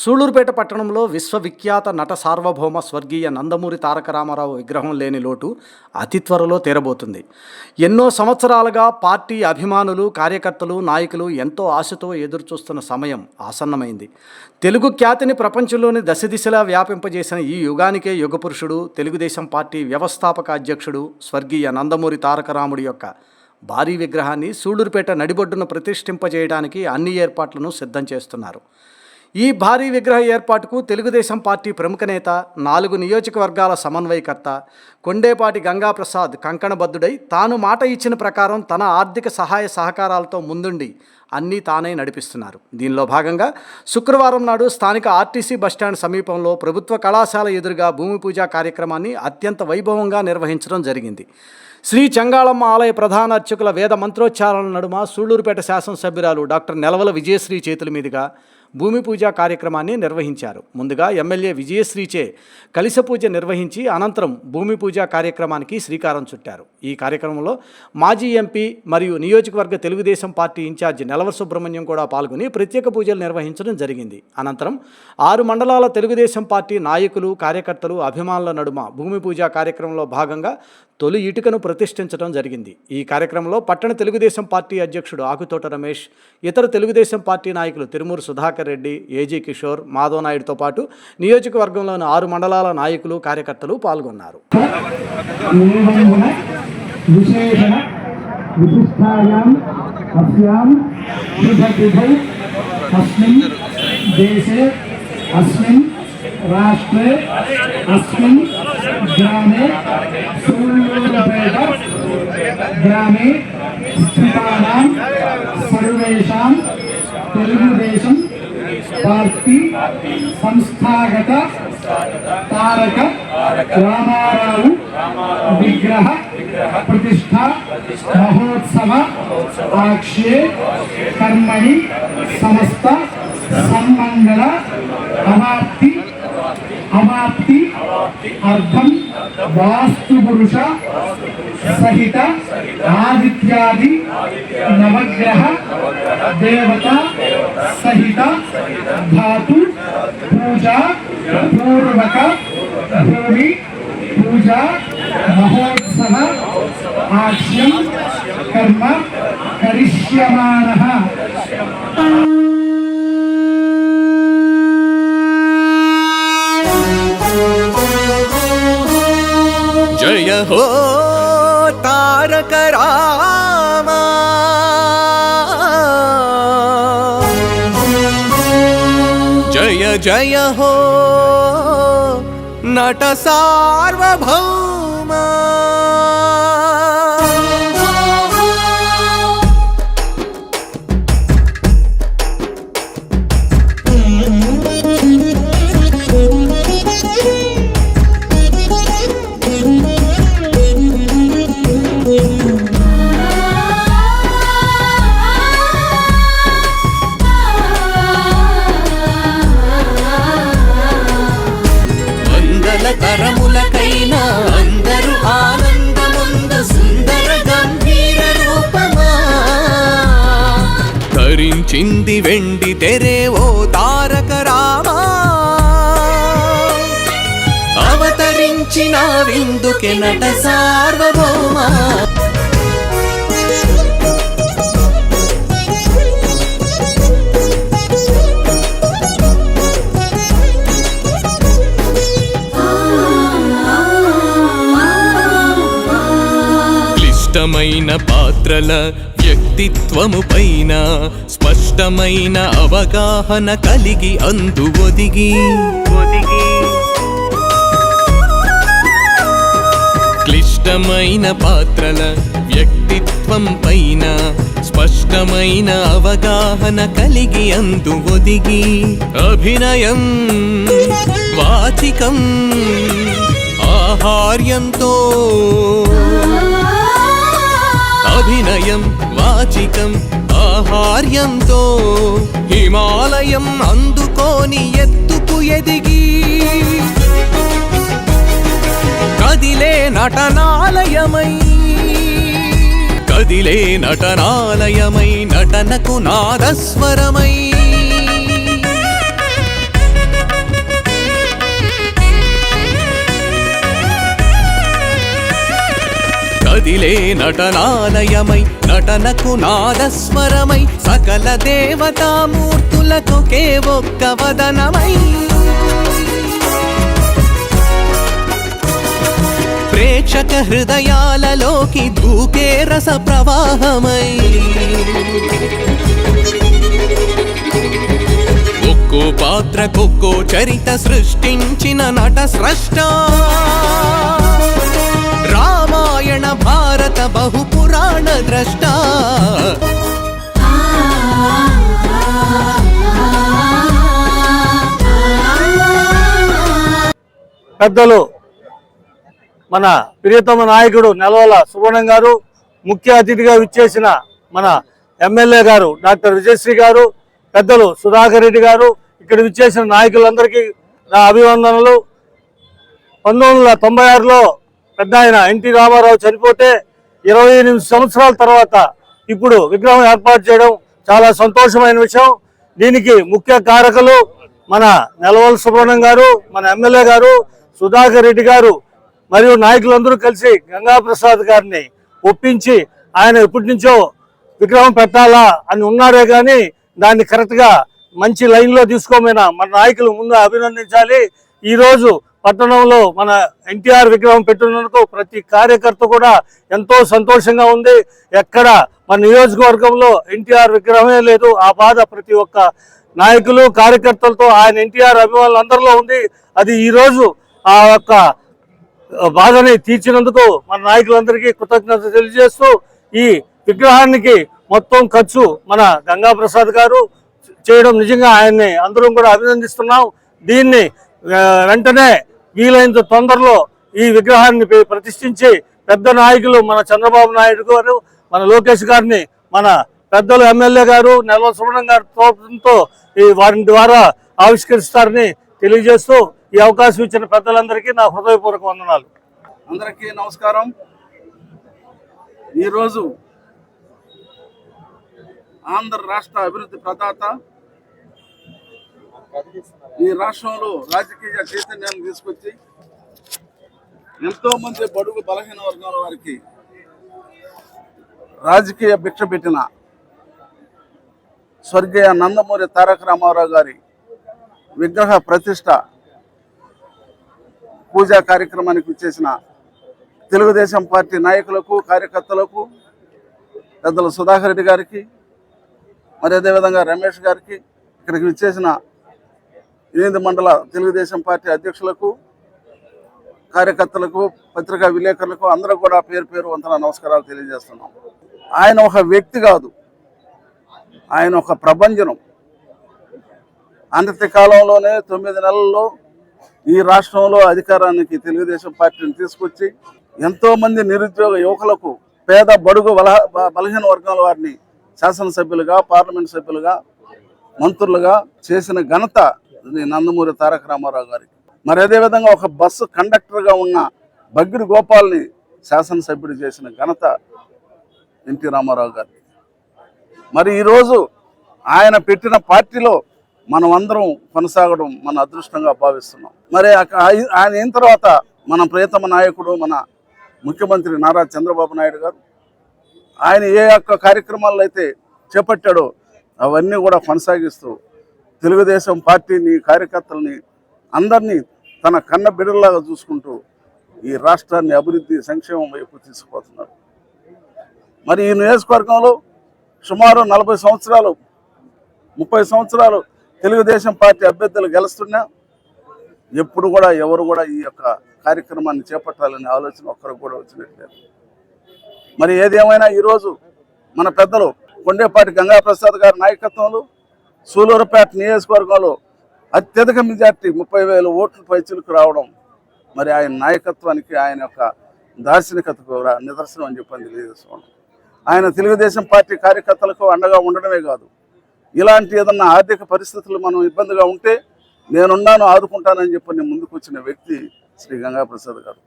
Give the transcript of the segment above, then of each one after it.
సూళ్ళూరుపేట పట్టణంలో విశ్వవిఖ్యాత నట సార్వభౌమ స్వర్గీయ నందమూరి తారక రామారావు విగ్రహం లేని లోటు అతి త్వరలో తీరబోతుంది. ఎన్నో సంవత్సరాలుగా పార్టీ అభిమానులు కార్యకర్తలు నాయకులు ఎంతో ఆశతో ఎదురుచూస్తున్న సమయం ఆసన్నమైంది. తెలుగు ఖ్యాతిని ప్రపంచంలోని దశ దిశలా వ్యాపింపజేసిన ఈ యుగానికే యుగపురుషుడు తెలుగుదేశం పార్టీ వ్యవస్థాపక అధ్యక్షుడు స్వర్గీయ నందమూరి తారకరాముడి యొక్క భారీ విగ్రహాన్ని సూళ్ళూరుపేట నడిబొడ్డున ప్రతిష్ఠింపజేయడానికి అన్ని ఏర్పాట్లను సిద్ధం చేస్తున్నారు. ఈ భారీ విగ్రహ ఏర్పాటుకు తెలుగుదేశం పార్టీ ప్రముఖ నేత నాలుగు నియోజకవర్గాల సమన్వయకర్త కొండేపాటి గంగాప్రసాద్ కంకణబద్ధుడై తాను మాట ఇచ్చిన ప్రకారం తన ఆర్థిక సహాయ సహకారాలతో ముందుండి అన్నీ తానే నడిపిస్తున్నారు. దీనిలో భాగంగా శుక్రవారం నాడు స్థానిక ఆర్టీసీ బస్టాండ్ సమీపంలో ప్రభుత్వ కళాశాల ఎదురుగా భూమి పూజ కార్యక్రమాన్ని అత్యంత వైభవంగా నిర్వహించడం జరిగింది. శ్రీ చెంగాళమ్మ ఆలయ ప్రధాన అర్చకుల వేద మంత్రోచ్చారణ నడుమ సూళ్ళూరుపేట శాసనసభ్యురాలు డాక్టర్ నెలవల విజయశ్రీ చేతుల మీదుగా భూమి పూజ కార్యక్రమాన్ని నిర్వహించారు. ముందుగా ఎమ్మెల్యే విజయశ్రీచే కలిస పూజ నిర్వహించి అనంతరం భూమి పూజ కార్యక్రమానికి శ్రీకారం చుట్టారు. ఈ కార్యక్రమంలో మాజీ ఎంపీ మరియు నియోజకవర్గ తెలుగుదేశం పార్టీ ఇన్ఛార్జి నెలవర సుబ్రహ్మణ్యం కూడా పాల్గొని ప్రత్యేక పూజలు నిర్వహించడం జరిగింది. అనంతరం ఆరు మండలాల తెలుగుదేశం పార్టీ నాయకులు కార్యకర్తలు అభిమానుల నడుమ భూమి పూజ కార్యక్రమంలో భాగంగా తొలి ఇటుకను ప్రతిష్ఠించడం జరిగింది. ఈ కార్యక్రమంలో పట్టణ తెలుగుదేశం పార్టీ అధ్యక్షుడు ఆకుతోట రమేష్ ఇతర తెలుగుదేశం పార్టీ నాయకులు తిరుమూరు సుధాకర్ రెడ్డి ఏజీ కిషోర్ మాధవ నాయుడుతో పాటు నియోజకవర్గంలోని ఆరు మండలాల నాయకులు కార్యకర్తలు పాల్గొన్నారు. దేశే అస్మిన్ రాష్ట్రే అస్మిన్ పార్టీ సంస్థాగత తారక రామారావు విగ్రహ ప్రతిష్ట మహోత్సవ ఆక్ష్యే కర్మణి సమస్త సన్మంగళ అవాప్తి अमाप्ति अर्धम वास्तु पुरुष सहित आदित्यादि नवग्रह देवता सहित धातु पूजा पूर्वक भूमि पूजा महोत्सव आक्ष्यम कर्म करिष्यमानः జయ హో తారక రామా జయ జయ హో నట సార్వభౌమా చింది వెండి తెరే ఓ తారక రామా. అవతరించిన విందుకే నట సార్వభౌమా. క్లిష్టమైన పాత్రల వ్యక్తిత్వము పైన స్పష్టమైన అవగాహన కలిగి అందు ఒదిగి. క్లిష్టమైన పాత్రల వ్యక్తిత్వం పైన స్పష్టమైన అవగాహన కలిగి అందు ఒదిగి. అభినయం వాచికం ఆహార్యంతో అభినయం వాచికం ఆహార్యంతో హిమాలయం అందుకోని ఎత్తుకు ఎదిగి. కదిలే నటనాలయమై కదిలే నటనాలయమై నటనకు నాదస్వరమై. కదిలే నటనాలయమై నటనకు నాదస్వరమై సకల దేవతామూర్తులకు కే ఒక్క వదనమై. ప్రేక్షక హృదయాలలోకి దూకే రస ప్రవాహమై. ఒక్కో పాత్రకొక్కో చరిత సృష్టించిన నట స్రష్ట. రామాయణ భారత బహుపురాణ ద్రష్ట. పెద్దలు మన ప్రియతమ నాయకుడు నెలవల సువర్ణం గారు ముఖ్య అతిథిగా విచ్చేసిన మన ఎమ్మెల్యే గారు డాక్టర్ విజయశ్రీ గారు పెద్దలు సుధాకర్ రెడ్డి గారు ఇక్కడ విచ్చేసిన నాయకులందరికీ నా అభివందనలు పంతొమ్మిది వందల తొంభై ఆరులో పెద్ద ఆయన ఎన్టీ రామారావు చనిపోతే ఇరవై ఎనిమిది సంవత్సరాల తర్వాత ఇప్పుడు విగ్రహం ఏర్పాటు చేయడం చాలా సంతోషమైన విషయం. దీనికి ముఖ్య కారకులు మన నెలవల సుబ్రహ్మణ్యం గారు మన ఎమ్మెల్యే గారు సుధాకర్ రెడ్డి గారు మరియు నాయకులందరూ కలిసి గంగాప్రసాద్ గారిని ఒప్పించి ఆయన ఎప్పటి నుంచో విగ్రహం పెట్టాలా అని ఉన్నారే కానీ దాన్ని కరెక్ట్గా మంచి లైన్లో తీసుకోమైనా మన నాయకులు ముందు అభినందించాలి. ఈరోజు పట్టణంలో మన ఎన్టీఆర్ విగ్రహం పెట్టినందుకు ప్రతి కార్యకర్త కూడా ఎంతో సంతోషంగా ఉంది. ఎక్కడ మన నియోజకవర్గంలో ఎన్టీఆర్ విగ్రహమే లేదు. ఆ బాధ ప్రతి ఒక్క నాయకులు కార్యకర్తలతో ఆయన ఎన్టీఆర్ అభిమానులు అందరిలో ఉంది. అది ఈరోజు ఆ యొక్క బాధని తీర్చినందుకు మన నాయకులందరికీ కృతజ్ఞత తెలియజేస్తూ ఈ విగ్రహానికి మొత్తం ఖర్చు మన గంగా ప్రసాద్ గారు చేయడం నిజంగా ఆయన్ని అందరం కూడా అభినందిస్తున్నాం. దీన్ని వెంటనే వీలైనంత తొందరలో ఈ విగ్రహాన్ని ప్రతిష్ఠించి పెద్ద నాయకులు మన చంద్రబాబు నాయుడు గారు మన లోకేష్ గారిని మన పెద్దలు ఎమ్మెల్యే గారు నెలవ సుబ్రహ్మణ్యం గారి తోపంతో ఈ వారి ద్వారా ఆవిష్కరిస్తారని తెలియజేస్తూ ఈ అవకాశం ఇచ్చిన పెద్దలందరికీ నా హృదయపూర్వక వందనాలు. అందరికీ నమస్కారం. ఈరోజు ఆంధ్ర రాష్ట్ర అభివృద్ధి ప్రదాత ఈ రాష్ట్రంలో రాజకీయ చైతన్యాన్ని తీసుకొచ్చి ఎంతో మంది బడుగు బలహీన వర్గాల వారికి రాజకీయ భిక్ష పెట్టిన స్వర్గీయ నందమూరి తారక రామారావు గారి విగ్రహ ప్రతిష్ట పూజా కార్యక్రమానికి చేసిన తెలుగుదేశం పార్టీ నాయకులకు కార్యకర్తలకు పెద్దల సుధాకర్ రెడ్డి గారికి మరి అదేవిధంగా రమేష్ గారికి ఇక్కడికి విచ్చేసిన ఎనిమిది మండల తెలుగుదేశం పార్టీ అధ్యక్షులకు కార్యకర్తలకు పత్రికా విలేకరులకు అందరూ కూడా పేరు పేరు వంతన నమస్కారాలు తెలియజేస్తున్నాం. ఆయన ఒక వ్యక్తి కాదు. ఆయన ఒక ప్రభంజనం. అంతటి కాలంలోనే తొమ్మిది నెలల్లో ఈ రాష్ట్రంలో అధికారానికి తెలుగుదేశం పార్టీని తీసుకొచ్చి ఎంతోమంది నిరుద్యోగ యువకులకు పేద బడుగు బల బలహీన వర్గాల వారిని శాసనసభ్యులుగా పార్లమెంట్ సభ్యులుగా మంత్రులుగా చేసిన ఘనత నందమూరి తారక రామారావు గారికి మరి అదేవిధంగా ఒక బస్సు కండక్టర్గా ఉన్న బగ్గిడి గోపాల్ని శాసనసభ్యుడు చేసిన ఘనత ఎన్టీ రామారావు గారికి మరి ఈరోజు ఆయన పెట్టిన పార్టీలో మనం అందరం కొనసాగడం మన అదృష్టంగా భావిస్తున్నాం. మరి ఆయన అయిన తర్వాత మన ప్రియతమ నాయకుడు మన ముఖ్యమంత్రి నారా చంద్రబాబు నాయుడు గారు ఆయన ఏ యొక్క కార్యక్రమాల్లో అయితే చేపట్టాడో అవన్నీ కూడా కొనసాగిస్తూ తెలుగుదేశం పార్టీని కార్యకర్తల్ని అందరినీ తన కన్న బిడ్డలాగా చూసుకుంటూ ఈ రాష్ట్రాన్ని అభివృద్ధి సంక్షేమం వైపు తీసుకుపోతున్నారు. మరి ఈ నియోజకవర్గంలో సుమారు నలభై సంవత్సరాలు ముప్పై సంవత్సరాలు తెలుగుదేశం పార్టీ అభ్యర్థులు గెలుస్తున్నా ఎప్పుడు కూడా ఎవరు కూడా ఈ యొక్క కార్యక్రమాన్ని చేపట్టాలనే ఆలోచన ఒక్కరికి కూడా వచ్చినట్లేదు మరి ఏదేమైనా ఈరోజు మన పెద్దలు కొండేపాటి గంగాప్రసాద్ గారి నాయకత్వంలో సూలూరుపేట నియోజకవర్గంలో అత్యధిక మెజార్టీ ముప్పై వేల ఓట్ల పైచులకు రావడం మరి ఆయన నాయకత్వానికి ఆయన యొక్క దార్శనికతకు నిదర్శనం అని చెప్పని తెలియజేస్తున్నాం ఆయన తెలుగుదేశం పార్టీ కార్యకర్తలకు అండగా ఉండడమే కాదు ఇలాంటి ఏదన్నా ఆర్థిక పరిస్థితులు మనం ఇబ్బందిగా ఉంటే నేనున్నాను ఆదుకుంటానని చెప్పి నేను ముందుకు వచ్చిన వ్యక్తి శ్రీ గంగాప్రసాద్ గారు.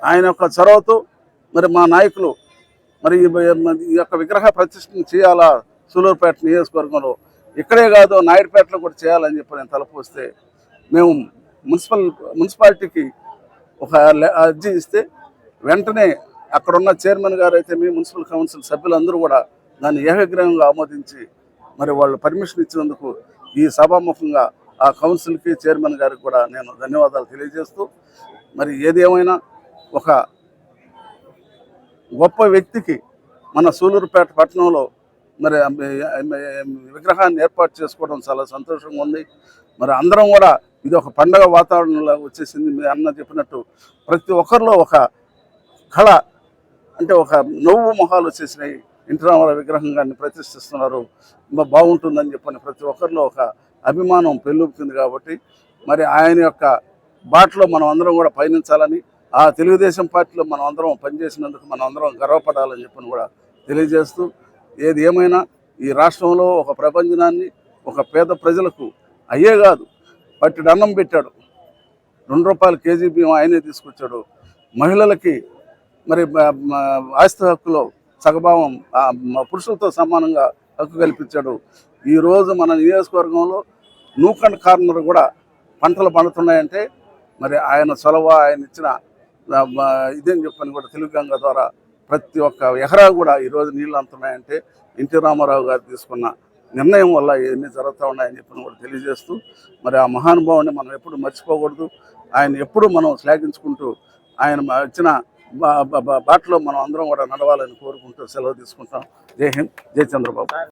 ఆయన యొక్క చొరవతో మరి మా నాయకులు మరి ఈ మరి ఈ యొక్క విగ్రహ ప్రతిష్టను చేయాలా సూలూరుపేట నియోజకవర్గంలో ఇక్కడే కాదు నాయుడుపేటలో కూడా చేయాలని చెప్పి నేను తలపోస్తే మేము మున్సిపల్ మున్సిపాలిటీకి ఒక అర్జీ ఇస్తే వెంటనే అక్కడున్న చైర్మన్ గారు అయితే మీ మున్సిపల్ కౌన్సిల్ సభ్యులందరూ కూడా దాన్ని ఏకగ్రహంగా ఆమోదించి మరి వాళ్ళు పర్మిషన్ ఇచ్చినందుకు ఈ సభాముఖంగా ఆ కౌన్సిల్కి చైర్మన్ గారికి కూడా నేను ధన్యవాదాలు తెలియజేస్తూ మరి ఏదేమైనా ఒక గొప్ప వ్యక్తికి మన సూలూరుపేట పట్టణంలో మరి విగ్రహాన్ని ఏర్పాటు చేసుకోవడం చాలా సంతోషంగా ఉంది. మరి అందరం కూడా ఇది ఒక పండగ వాతావరణంలో వచ్చేసింది. మీ అన్న చెప్పినట్టు ప్రతి ఒక్కరిలో ఒక కళ అంటే ఒక నవ్వు మొహాలు వచ్చేసినాయి. ఇంటి రామారావు విగ్రహం గారిని ప్రతిష్ఠిస్తున్నారు. బాగుంటుందని చెప్పని ప్రతి ఒక్కరిలో ఒక అభిమానం పెళ్ళుపుతుంది కాబట్టి మరి ఆయన యొక్క బాటలో మనం అందరం కూడా పయనించాలని ఆ తెలుగుదేశం పార్టీలో మనం అందరం పనిచేసినందుకు మనం అందరం గర్వపడాలని చెప్పని కూడా తెలియజేస్తూ ఏది ఏమైనా ఈ రాష్ట్రంలో ఒక ప్రపంచనాన్ని ఒక పేద ప్రజలకు అయ్యే కాదు. పట్టిడు అన్నం పెట్టాడు. రెండు రూపాయలు కేజీ బియ్యం ఆయనే తీసుకొచ్చాడు. మహిళలకి మరి ఆస్తి హక్కులో సగభావం పురుషులతో సమానంగా హక్కు కల్పించాడు. ఈరోజు మన నియోజకవర్గంలో నూకండ్ కార్నర్ కూడా పంటలు పండుతున్నాయంటే మరి ఆయన చొలవ ఆయన ఇచ్చిన ఇదేం చెప్పని కూడా తెలుగు గంగ ద్వారా ప్రతి ఒక్క ఎకరా కూడా ఈరోజు నీళ్ళు అంతున్నాయంటే ఎన్టీ రామారావు గారు తీసుకున్న నిర్ణయం వల్ల ఇవన్నీ జరుగుతూ ఉన్నాయని చెప్పి కూడా తెలియజేస్తూ మరి ఆ మహానుభావుని మనం ఎప్పుడు మర్చిపోకూడదు. ఆయన ఎప్పుడు మనం శ్లాఘించుకుంటూ ఆయన మ- ఇచ్చిన బాటలో మనం అందరం కూడా నడవాలని కోరుకుంటూ సెలవు తీసుకుంటాం. జై హింద్ జై చంద్రబాబు.